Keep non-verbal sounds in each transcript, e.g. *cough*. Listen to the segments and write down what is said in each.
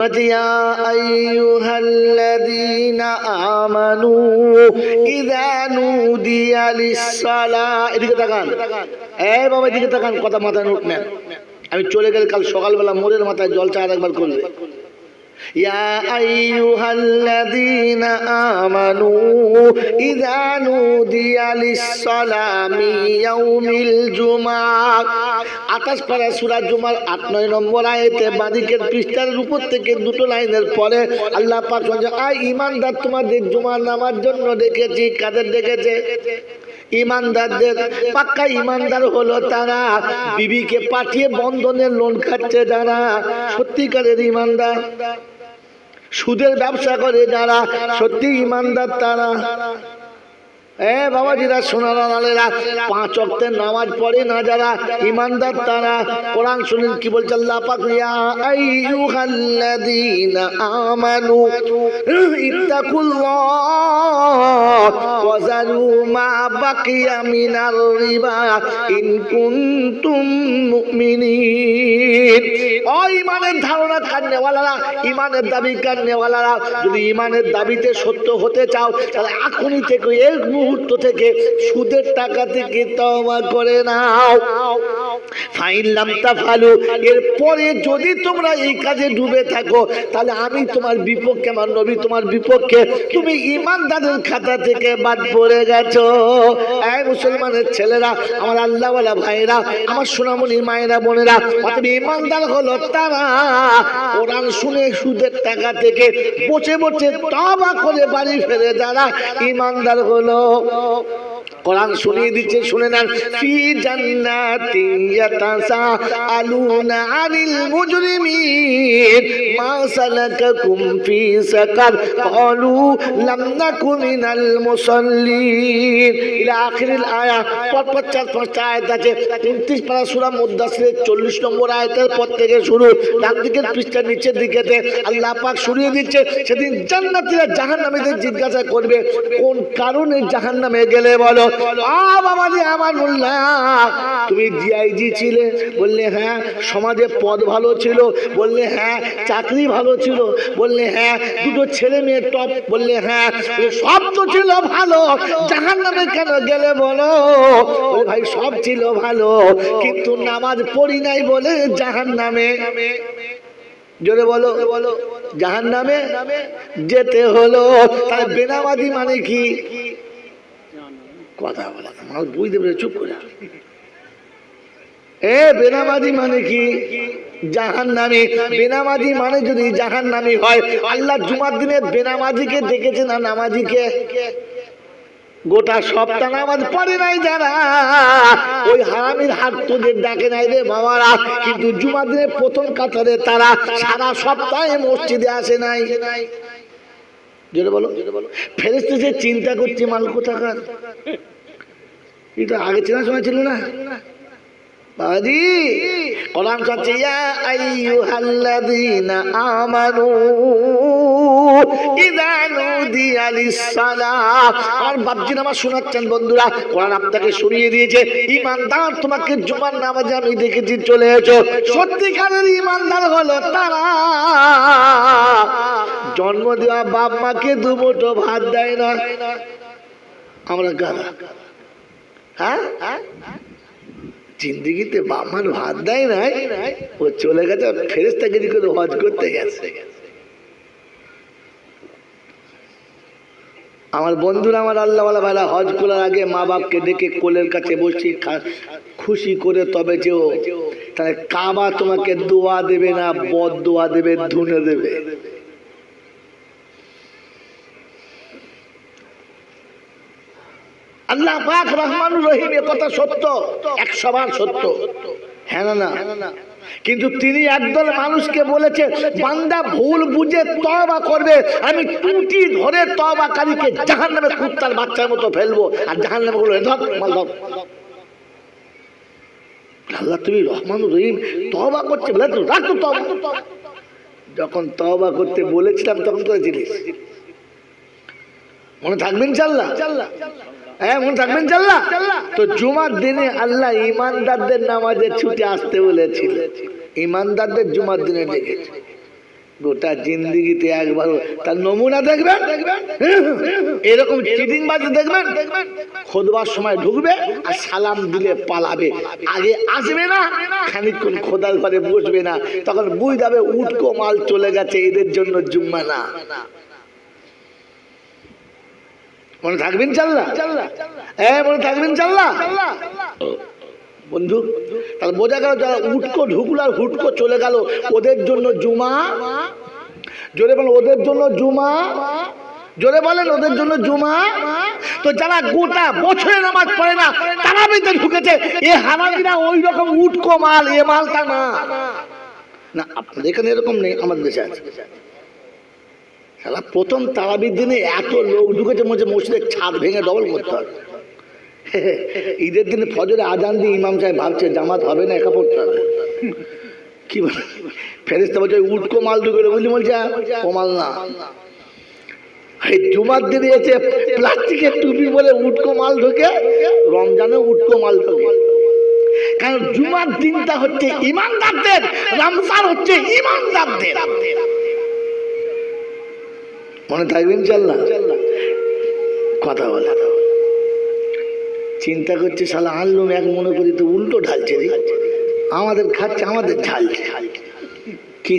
يا أيها الذين آمنوا إذا نودي للصلاة এদিকে তাকান এই বাবা এদিকে তাকান কথা মাথায় নোট নেন আমি চলে গেলে কাল সকালবেলা মোড়ের মাথায় জল চা একবার করবে يا أيها الذين آمنوا إذا نودي للصلاة من يوم الجمعة আকাশ পাড়া সুরা জুমার আট নয় নম্বর আয়তে বাদিকের পৃষ্ঠার উপর থেকে দুটো লাইনের পরে আল্লাহ পাক বলছে, আয় ইমানদার তোমাদের জুমার নামার জন্য ডেকেছি কাদের ডেকেছে ইমানদারদের, পাক্কা ইমানদার হলো তারা। বিবিকে পাঠিয়ে বন্ধনের লোন খাচ্ছে যারা। সত্যিকারের ইমানদার। সুদের ব্যবসা করে যারা সত্যি ইমানদার তারা। এ বাবাজিরা সোনারা লালেরা পাঁচ অক্টের নামাজ পড়ে না যারা ইমানদার তারা কোরআন শুনেন কি বলছে আল্লাহ পাক? ইয়া আমানু রিবা ইমানের ধারণা ইমানের দাবি ইমানের দাবিতে সত্য হতে চাও, তাহলে এখনই থেকে মুহূর্ত থেকে সুদের টাকা থেকে তওবা করে নাও। ফাইনলাম তাফালু। এরপরে যদি তোমরা এই কাজে ডুবে থাকো, তাহলে আমি তোমার বিপক্ষে, আমার নবী তোমার বিপক্ষে, তুমি ইমানদারের খাতা থেকে বাদ পড়ে গেছো। এই মুসলমানের ছেলেরা, আমার আল্লাহওয়ালা ভাইরা আমার সোনামণি মায়েরা, বোনেরা, অতএব ইমানদার হলো তারা। কোরআন শুনে সুদের টাকা থেকে বসে বসে তবা করে বাড়ি ফেলে যারা ইমানদার হলো। কোরআন শুনিয়ে দিচ্ছে, শুনে নেন। ফি জান্নাতি ইয়াতাসাআলুনা আনিল মুজরিমিন, মা সালাকাকুম ফি সাকার, ক্বালু লাম নাকু মিনাল মুসাল্লিন। ইলা আখিরিল আয়া পর পর চার পাঁচটা আয়াত আছে। 29 পারা সূরা মুদ্দাসিরের 40 নম্বর আয়াতের পর থেকে শুরু। ডান দিকের পৃষ্ঠার নিচের দিকেতে আল্লাহ পাক শুনিয়ে দিচ্ছে। সেদিন জান্নাতীরা জাহান্নামীদের জিজ্ঞাসা করবে, কোন কারণে জাহান্নামে গেলে বলো? আমার তুমি ছিলে, বললে হ্যাঁ পদ ভালো ছিল, বললে হ্যাঁ চাকরি ভালো ছিল, বললে হ্যাঁ দুটো ছেলে মেয়ে টপ বললে হ্যাঁ সব তো ছিল ভালো গেলে বলো? বলে, ভাই, সব ছিল ভালো, কিন্তু নামাজ পড়ি নাই বলে জাহান নামে জোরে বলো জাহান নামে যেতে হলো তাহলে বেনামাজি মানে কি? কথা বলা। মানুষ বুঝতে পেরে চুপ করে এ, বেনামাজি মানে কি? জাহান নামে বেনামাজি মানে যদি জাহান নামি হয়, আল্লাহ জুমার দিনে বেনামাজিকে ডেকেছে না নামাজিকে? গোটা সপ্তাহ নামাজ পড়ে নাই যারা। ওই হারামির হাত তোদের ডাকে নাই রে বাবারা। কিন্তু জুমার দিনে প্রথম কাতারে তারা সারা সপ্তাহে মসজিদে আসে নাই। জোরে বলো। ফেরেস্তে যে চিন্তা করছে মাল কোথাকার? এটা আগে চেনা শোনা ছিল না? বাদি কোরআন কাছে ইয়া আইয়ুহাল্লাযীনা আমানু ইযা নুদিয়া লিস-সালাহ। আর বাপজি নামাজ শোনাচ্ছেন, বন্ধুরা, কোরআন আপনাকে শুনিয়ে দিয়েছে। ইমানদার তোমাকে জুমার নামাজে আমি দেখেছি, চলে এসো। সত্যিকারের ইমানদার হলো তারা। জন্ম দেওয়া বাপ মাকে দু মুঠো ভাত দেয় না। আমরা গাদা হ্যাঁ? জিন্দিগিতে বাপমার ভাত দেয় নাই, ও চলে গেছে ফেরেস্তা গিরি করে হজ করতে গেছে। আমার বন্ধুরা, আমার আল্লাহওয়ালা ভাইরা, হজ করার আগে মা বাপকে ডেকে কোলের কাছে বসি খুশি করে তবে যেও, তাহলে কাবা তোমাকে দোয়া দেবে না, বদ দোয়া দেবে, ধুনে দেবে। আল্লাহ পাক রহমান রহিম এ কথা সত্য একশো বার সত্য। হ্যাঁ না না? কিন্তু তিনি একদল মানুষকে বলেছে, বান্দা ভুল বুঝে তবা করবে, আমি টুটি ধরে তবাকারীকে জাহান নামে কুত্তার বাচ্চার মতো ফেলব, আর জাহান নামে বলব ধর, মাল ধর। আল্লাহ তুমি রহমান রহিম তবা করছে বলে রাখ তো তবা যখন তবা করতে বলেছিলাম, তখন করেছিলিস? মনে থাকবেন চাল্লা চাল্লা হ্যাঁ জুমার দিনে আল্লাহ ইমানদারদের আসতে ইমানদারদের দিনে গোটা জিন্দিগিতে একবার তার নমুনা দেখবেন? এরকম দেখবেন? খোদবার সময় ঢুকবে আর সালাম দিলে পালাবে। আগে আসবে না, খানিকক্ষণ খোদার ঘরে বসবে না। তখন বুঝ যাবে উটকো মাল চলে গেছে, এদের জন্য জুম্মা না। মনে থাকবেন চাল্লা? হ্যাঁ মনে থাকবেন চাল্লা? বন্ধু, তাহলে বোঝা গেল যারা উটকো ঢুকলো আর হুটকো চলে গেল, ওদের জন্য জুমা? জোরে বলেন, ওদের জন্য জুমা? জোরে বলেন, ওদের জন্য জুমা? তো যারা গোটা বছরে নামাজ পড়ে না, তারা বেঁচে ঢুকেছে। এ হারামিরা ওই রকম উটকো মাল, এ মালটা না। না, আপনাদের এখানে এরকম নেই, আমাদের দেশে আছে। সালা প্রথম তারাবির দিনে এত লোক ঢুকেছে মধ্যে মসজিদের ছাদ ভেঙে ডবল করতে হবে। *laughs* ঈদের দিনে ফজরে আজান দিয়ে ইমাম সাহেব ভাবছে, জামাত হবে না, একা পড়তে হবে। কি বলে? ফেরেস্তা বলছে, উটকো মাল ঢুকে বুঝলি বলছে ও মাল না। এই জুমার দিনে এসে প্লাস্টিকের টুপি বলে উটকো মাল ঢোকে, রমজানে উটকো মাল ঢোকে। কারণ জুমার দিনটা হচ্ছে ইমানদারদের রমজান হচ্ছে ইমানদারদের। মনে থাকবেন চাল্লা কথা বলে। চিন্তা করছে শালা আনলুম এক মনে করি তো উল্টো ঢালছে রে। আমাদের খাচ্ছে, আমাদের ঢালছে। কি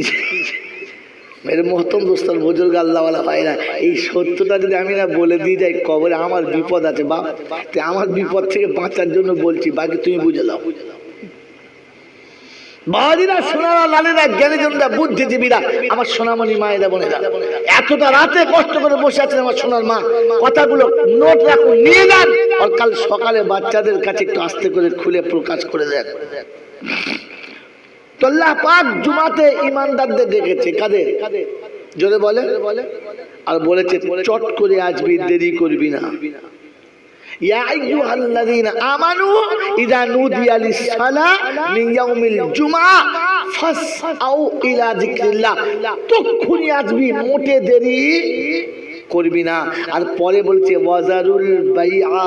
মেরে মহতম দোস্তার বুজুর্গ আল্লাহওয়ালা হয় না। এই সত্যটা যদি আমি না বলে দিয়ে যাই কবরে আমার বিপদ আছে বাপ। আমার বিপদ থেকে বাঁচার জন্য বলছি, বাকি তুমি বুঝে নাও বাবাজিরা সোনারা, লালেরা, জ্ঞানীজনরা, বুদ্ধিজীবীরা, আমার সোনামণি মায়েরা, বোনেরা, এতটা রাতে কষ্ট করে বসে আছেন আমার সোনার মা। কথাগুলো নোট রাখুন, নিয়ে যান। আর কাল সকালে বাচ্চাদের কাছে একটু আস্তে করে খুলে প্রকাশ করে দেন। তো আল্লাহ পাক জুমাতে ইমানদারদের ডেকেছে। কাদের? জোরে বলে আর বলেছে, চট করে আসবি দেরি করবি না। ইয়া তক্ষুনি আসবি মোটে দেরি করবি না। আর পরে বলছে, ওয়াজারুল বাইয়া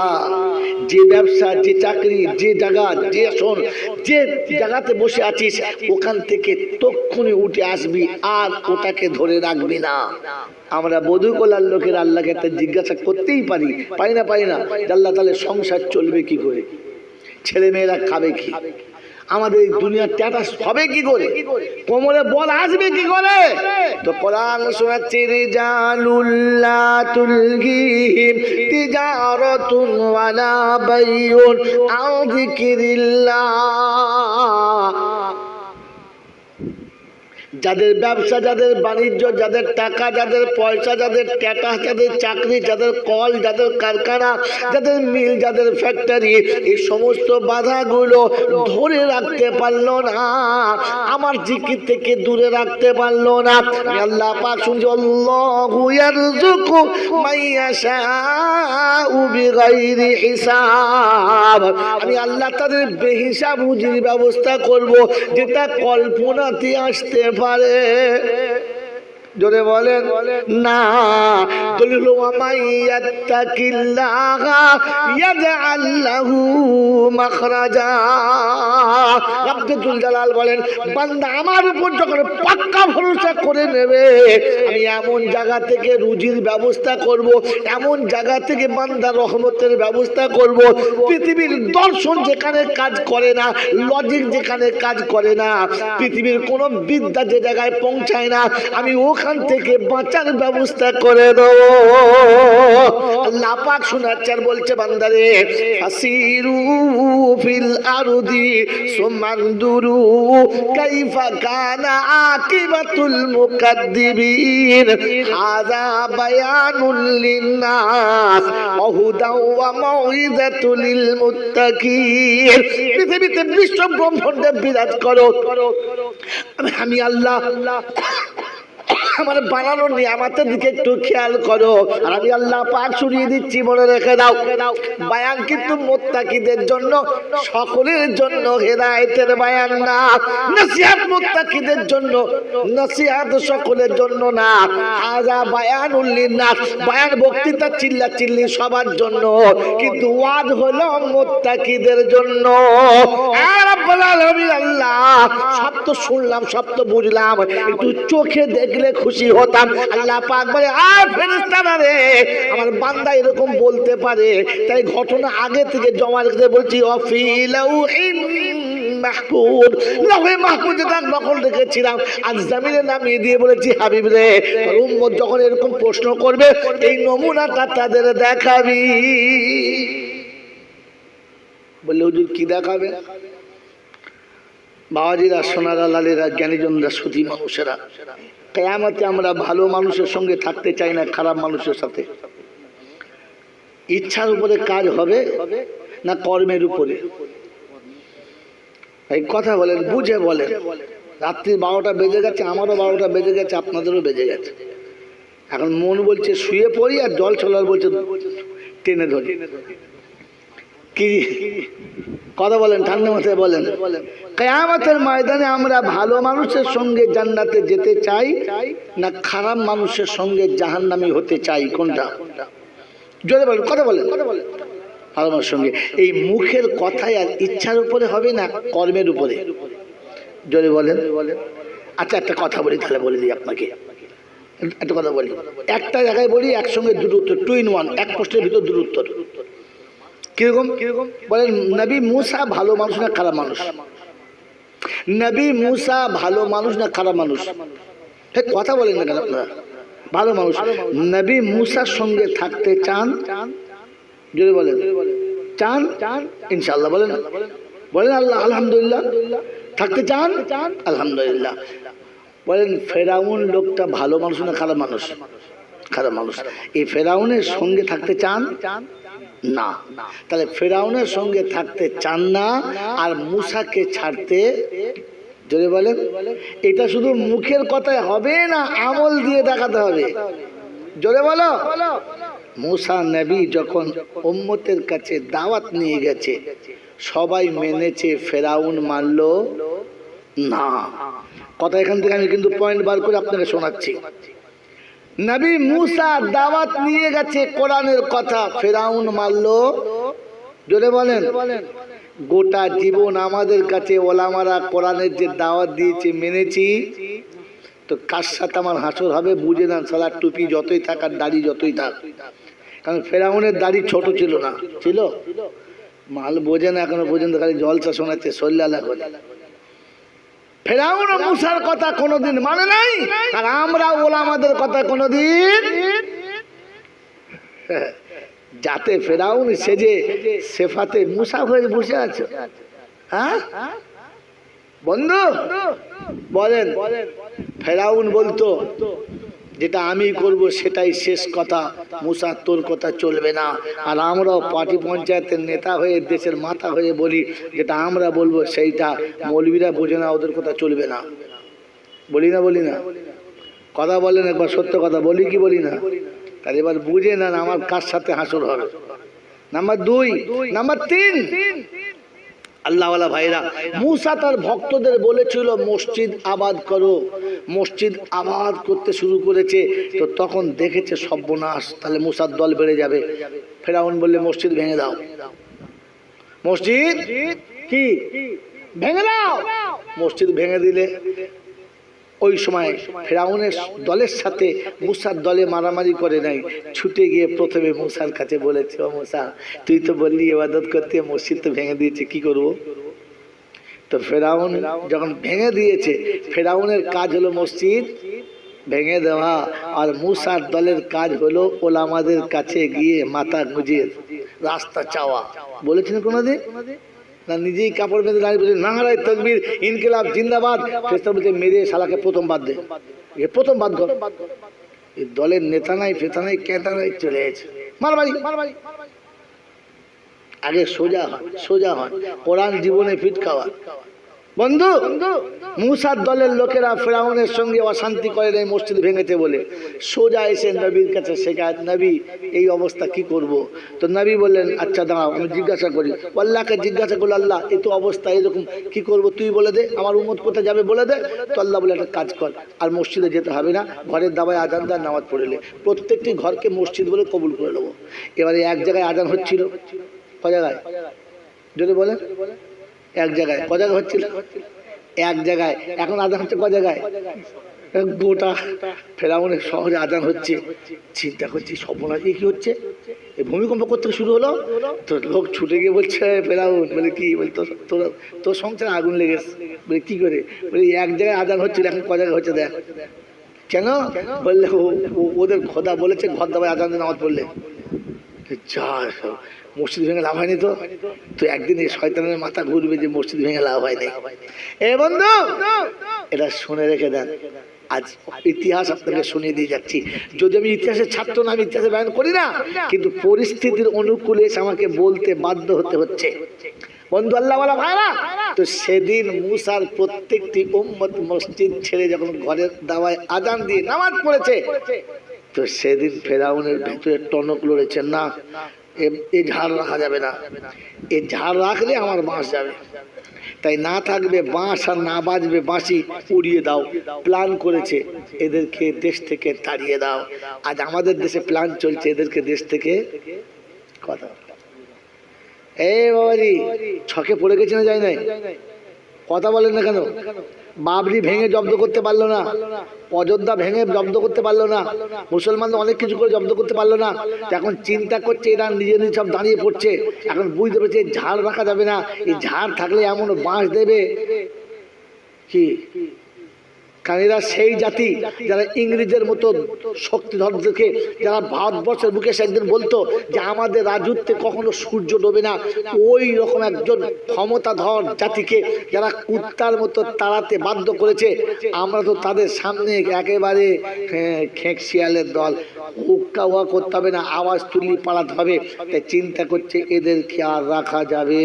যে ব্যবসা, যে চাকরি, যে জায়গা, যে শোন যে জায়গাতে বসে আছিস, ওখান থেকে তক্ষণি উঠে আসবি, আর ওটাকে ধরে রাখবি না। আমরা বধু কলার লোকের আল্লাহকে একটা জিজ্ঞাসা করতেই পারি পারি না পারি না? আল্লাহ তাহলে সংসার চলবে কি করে? ছেলে মেয়েরা খাবে কি? আমাদের দুনিয়ার স্ট্যাটাস হবে কি করে? কোমরে বল আসবে কি করে? তো কোরআন শোনাচ্ছে, রিজালুল্লাহ তুলগিহিম তিজারাতুন ওয়ালা বাইউন আও যিকিরিল্লাহ। যাদের ব্যবসা, যাদের বাণিজ্য, যাদের টাকা, যাদের পয়সা, যাদের স্ট্যাটাস যাদের চাকরি, যাদের কল, যাদের কারখানা, যাদের মিল, যাদের ফ্যাক্টরি এই সমস্ত বাধাগুলো ধরে রাখতে পারল না। আমার জিকির থেকে দূরে রাখতে পারল না। আল্লাহ পাক আমি আল্লাহ তাদের বেহিসাব ব্যবস্থা করব, যেটা কল্পনাতে আসতে পারে। পারে জোরে বলেন, না দলিল আব্দুল জালাল বলেন, বান্দা আমার উপর যখন পাক্কা ভরসা করে নেবে, আমি এমন জায়গা থেকে রুজির ব্যবস্থা করব, এমন জায়গা থেকে বান্দা রহমতের ব্যবস্থা করব, পৃথিবীর দর্শন যেখানে কাজ করে না লজিক যেখানে কাজ করে না, পৃথিবীর কোনো বিদ্যা যে জায়গায় পৌঁছায় না, আমি ওখান থেকে বাঁচার ব্যবস্থা করে দেবো। আল্লাহ পাক শোনাচ্চার বলছে, বান্দারে আসিরু ফিল আরদি সুমানদুরু কাইফা কানা আকিবাতুল মুকাদ্দিবিন। হাযা বায়ানুল লিন্নাস ওয়া ওয়া মাউইযাতুল লিল মুত্তাকিন। পৃথিবীতে বিশ্ব ব্রহ্মাণ্ডে বিরাজ করো। আমি আল্লাহ আমার বানানোর নিয়ামাতের দিকে একটু খেয়াল করো। আর আমি আল্লাহ পাক শুনিয়ে দিচ্ছি, মনে রেখে দাও। বায়ান কিন্তু মোত্তাকিদের জন্য, সকলের জন্য হেদায়েতের বায়ান না। নসিহাত মোত্তাকিদের জন্য, নসিহাত সকলের জন্য না। হাজা বায়ান উল্লিনাস বায়ান বক্তৃতা চিল্লা চিল্লি সবার জন্য, কিন্তু ওয়াজ হলো মোত্তাকিদের জন্য। আল্লাহ, সব তো শুনলাম, সব তো বুঝলাম। একটু চোখে দেখলে খুশি হতাম। আল্লাহ পাক বলে আর ফেরেশতারা রে, আমার বান্দা এরকম বলতে পারে। তাই ঘটনা আগে থেকে জমা রেখে বলছি তার নকল জামিনে নামিয়ে দিয়ে বলেছি, হাবিব রে যখন এরকম প্রশ্ন করবে, এই নমুনাটা তাদের দেখাবি। বললে দেখাবে? বাবাজিরা, সোনারা, লালেরা, জ্ঞানীজনরা, সুধী মানুষেরা কেয়ামতে আমরা ভালো মানুষের সঙ্গে থাকতে চাই না খারাপ মানুষের সাথে। ইচ্ছার উপরে কাজ হবে না কর্মের উপরে? এই কথা বলেন, বুঝে বলেন। রাত্রি বারোটা বেজে গেছে, আমারও বারোটা বেজে গেছে, আপনাদেরও বেজে গেছে। এখন মন বলছে শুয়ে পড়ি আর জল ছলার বলছে টেনে ধরি। কি? কথা বলেন, ঠান্ডা মাথায় বলেন। কেয়ামতের ময়দানে আমরা ভালো মানুষের সঙ্গে জান্নাতে যেতে চাই না খারাপ মানুষের সঙ্গে জাহান্নামি হতে চাই? কোনটা? জোরে বলেন, কথা বলেন। ভালো মানুষের সঙ্গে। এই মুখের কথাই আর ইচ্ছার উপরে হবে না কর্মের উপরে? জোরে বলেন। আচ্ছা একটা কথা বলি, তাহলে বলে দিই আপনাকে। একটা কথা বলি। একটা জায়গায় বলি, একসঙ্গে দুটো উত্তর টু ইন ওয়ান এক প্রশ্নের ভিতর দুটো উত্তর। কীরকম? কীরকম বলেন, নবী মুসা ভালো মানুষ না খারাপ মানুষ? নবী মুসা ভালো মানুষ না খারাপ মানুষ? কথা বলেন না কেন আপনারা? ভালো মানুষ। নবী মুসার সঙ্গে থাকতে চান? যদি বলেন। চান? চান ইনশাল্লাহ বলেন। বলেন, আল্লাহ, আলহামদুলিল্লাহ। থাকতে চান? চান আলহামদুলিল্লাহ। বলেন, ফেরাউন লোকটা ভালো মানুষ না খারাপ মানুষ? খারাপ মানুষ। এই ফেরাউনের সঙ্গে থাকতে চান চান? না। তাহলে ফেরাউনের সঙ্গে থাকতে চান না আর মুসাকে ছাড়তে যদি বলেন, এটা শুধু মুখের কথায় হবে না আমল দিয়ে দেখাতে হবে? জোরে বলো। মুসা নবী যখন উম্মতের কাছে দাওয়াত নিয়ে গেছে, সবাই মেনেছে ফেরাউন মানল না। কথা এখান থেকে আমি কিন্তু পয়েন্ট বার করে আপনাকে শোনাচ্ছি। নবী মুসা দাওয়াত নিয়ে গেছে কোরআনের কথা। ফেরাউন মারল। জোরে বলেন। গোটা জীবন আমাদের কাছে ওলামারা কোরআনের যে দাওয়াত দিয়েছে, মেনেছি। তো কার সাথে আমার হাসর হবে বুঝে না সালার টুপি যতই থাক আর দাড়ি যতই থাক। কারণ ফেরাউনের দাড়ি ছোট ছিল না। ছিল? মাল বোঝে না এখনও পর্যন্ত, খালি জলসা শোনাচ্ছে সল্লালা করে ফেরাউন মুসার কথা কোনোদিন মানে নাই, আর আমরা ওলামাদের কথা কোনোদিন যাতে ফেরাউন সেজে সেফাতে মুসা হয়ে বসে আছো। হ্যাঁ? বন্ধু, বলেন, ফেরাউন বলতো যেটা আমি করব সেটাই শেষ কথা। মুসা, তোর কথা চলবে না। আর আমরাও পার্টি পঞ্চায়েতের নেতা হয়ে, দেশের মাথা হয়ে বলি, যেটা আমরা বলব সেইটা। মৌলবীরা বোঝে না, ওদের কথা চলবে না। বলি না বলি না। কথা বলেন একবার সত্য কথা বলি কি বলি না? তাহলে এবার বুঝে নেন আমার কার সাথে হাসর হবে। নাম্বার দুই, নাম্বার তিন। আল্লাহওয়ালা ভাইরা। মূসা তার ভক্তদের বলেছিল, মসজিদ আবাদ করো। মসজিদ আবাদ করতে শুরু করেছে, তো তখন দেখেছে সর্বনাশ। তাহলে মুসার দল বেড়ে যাবে। ফেরাউন বললে, মসজিদ ভেঙে দাও। মসজিদ? কি? ভেঙে দাও? মসজিদ ভেঙে দিলে ওই সময় ফেরাউনের দলের সাথে মুসার দলে মারামারি করে নাই ছুটে গিয়ে প্রথমে মুসার কাছে বলেছে, ও মুসা, তুই তো বললি এবাদত করতে মসজিদ তো ভেঙে দিয়েছে, কি করব? তো ফেরাউন যখন ভেঙে দিয়েছে, ফেরাউনের কাজ হলো মসজিদ ভেঙে দেওয়া, আর মুসার দলের কাজ হলো ওলামাদের কাছে গিয়ে মাথা গুজিয়ে রাস্তা চাওয়া। বলেছেন কোনোদিন? না নিজেই কাপড় বেঁধে দাঁড়িয়ে বলছে নাহারাই তকবির, ইনকিলাব, জিন্দাবাদ। ফেস্তা বলছে, মেরে শালাকে প্রথম বাদ দে। এ প্রথম বাদ কর এই দলের নেতা নাই, ফেতা নাই কেতা নাই, চলে গেছে। মারবাড়ি আগে সোজা হয় সোজা হয়। কোরআন জীবনে ফিট খাওয়া। বন্ধু, মুসার দলের লোকেরা ফেরাউনের সঙ্গে অশান্তি করে এই মসজিদ ভেঙেছে বলে। সোজা এসে নবীর কাছে শেখায়, নবী, এই অবস্থা কি করব? তো নবী বললেন আচ্ছা দাঁড়াও, আমি জিজ্ঞাসা করি। আল্লাহকে জিজ্ঞাসা করল, আল্লাহ, এই তো অবস্থা এরকম, কি করব তুই বলে দে, আমার উম্মত কোথায় যাবে বলে দে? তো আল্লাহ বলে, একটা কাজ কর, আর মসজিদে যেতে হবে না, ঘরের দাবায় আজান দেয় নামাজ পড়লে প্রত্যেকটি ঘরকে মসজিদ বলে কবুল করে নেব। এবারে এক জায়গায় আজান হচ্ছিল। ক জায়গায়? যদি বলেন। এক জায়গায়। ক জায়গায় হচ্ছিল? এক জায়গায়। এখন আদান হচ্ছে ক জায়গায়? গোটা ফেরাউনের শহরে আদান হচ্ছে। চিন্তা করছি সপনা কি হচ্ছে? এই ভূমিকম্প করতে শুরু হলো। তো লোক ছুটে গিয়ে বলছে ফেরাউন, বলে কি? বলে, তোর তোর সংসারে আগুন লেগেছে। বলে, কি করে? বলে, এক জায়গায় আদান হচ্ছিল, এখন ক জায়গায় হচ্ছে দেখ। কেন? বললে ওদের খোদা বলেছে, ঘর দাবায় আদান নামাজ পড়লে। যা, মসজিদ ভেঙে লাভ হয়নি তো? তো একদিন এই শয়তানের মাথা ঘুরবে যে মসজিদ ভেঙে লাভ হয়নি এ বন্ধু, এটা শুনে রেখে দেন। আজ ইতিহাস আপনাকে শুনিয়ে দিয়ে যাচ্ছি। যদি আমি ইতিহাসের ছাত্র না, আমি ইতিহাসে বয়ান করি না, কিন্তু পরিস্থিতির অনুকূলে এসে আমাকে বলতে বাধ্য হতে হচ্ছে। বন্ধু, আল্লাহ বলা ভাইরা তো সেদিন মুসার প্রত্যেকটি উম্মত মসজিদ ছেড়ে যখন ঘরের দাওয়ায় আজান দিয়ে নামাজ পড়েছে তো সেদিন ফেরাউনের ভিতরে টনক লড়েছে, না, এ- এ ঝাড় রাখা যাবে না। এ ঝাড় রাখলে আমার বাঁশ যাবে। তাই না থাকবে বাঁশ আর না বাজবে বাঁশি উড়িয়ে দাও। প্ল্যান করেছে, এদেরকে দেশ থেকে তাড়িয়ে দাও। আজ আমাদের দেশে প্ল্যান চলছে, এদেরকে দেশ থেকে কথা এই বাবাজি, ছকে পড়ে গেছে না যায় নাই? কথা বলেন না কেন? বাবরি ভেঙে জব্দ করতে পারল না। অযোধ্যা ভেঙে জব্দ করতে পারল না। মুসলমান অনেক কিছু করে জব্দ করতে পারল না। এখন চিন্তা করছে এরা নিজে নিজে সব দাঁড়িয়ে পড়ছে। এখন বুঝতে পেরেছে ঝাড় রাখা যাবে না। এই ঝাড় থাকলে এমন বাঁশ দেবে। কি? কারণ এরা সেই জাতি যারা ইংরেজের মতো শক্তিধরদেরকে যারা ভারতবর্ষের বুকে এসে একদিন বলতো যে আমাদের রাজত্বে কখনো সূর্য ডোবে না। ওই রকম একজন ক্ষমতাধর জাতিকে যারা কুত্তার মতো তাড়াতে বাধ্য করেছে। আমরা তো তাদের সামনে একেবারে খেঁক শিয়ালের দল। হুক্কা হুয়া করতে হবে না, আওয়াজ তুলি পালাতে হবে। তাই চিন্তা করছে এদেরকে আর রাখা যাবে?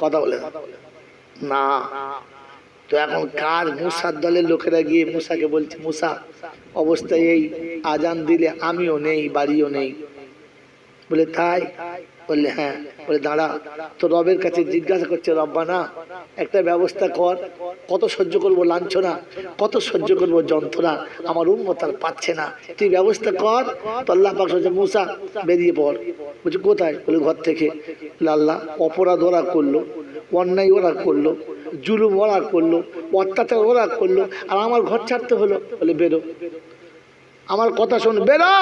কথা বলে না। তো এখন কার মুসার দলের লোকেরা গিয়ে মুসাকে বলছে, মুসা, অবস্থা এই, আজান দিলে আমিও নেই, বাড়িও নেই। বলে, তাই? বললে হ্যাঁ। বলে, দাঁড়া তো রবের কাছে জিজ্ঞাসা করছে রব্বা না একটা ব্যবস্থা কর, কত সহ্য করব লাঞ্ছনা, কত সহ্য করব যন্ত্রণা, আমার উন্মত আর পাচ্ছে না। তুই ব্যবস্থা কর। তো আল্লাহ পাক মুসা, বেরিয়ে পড়। বলছে, কোথায়? বলে, ঘর থেকে। আল্লাহ, অপরাধ ওরা করল, অন্যায় ওরা করল। জুলুম ওরা করল, অত্যাচার ওরা করল, আর আমার ঘর ছাড়তে হলো, বলে বেরো। আমার কথা শোন, বেরো!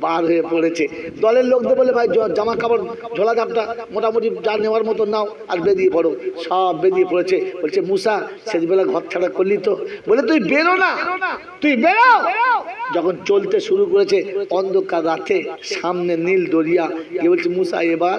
বার হয়ে পড়েছে। দলের লোকদের বলে, ভাই জামা কাপড় ঝোলা ঝাপটা মোটামুটি যা নেওয়ার মতো নাও, আর বেরিয়ে পড়ো। সব বেরিয়ে পড়েছে। বলছে, মুসা শেষবেলা ঘর ছাড়া করলি তো? বলে, তুই বেরো না! তুই বেরো! যখন চলতে শুরু করেছে, অন্ধকার রাতে সামনে নীল দরিয়া। এ বলছে, মুসা, এবার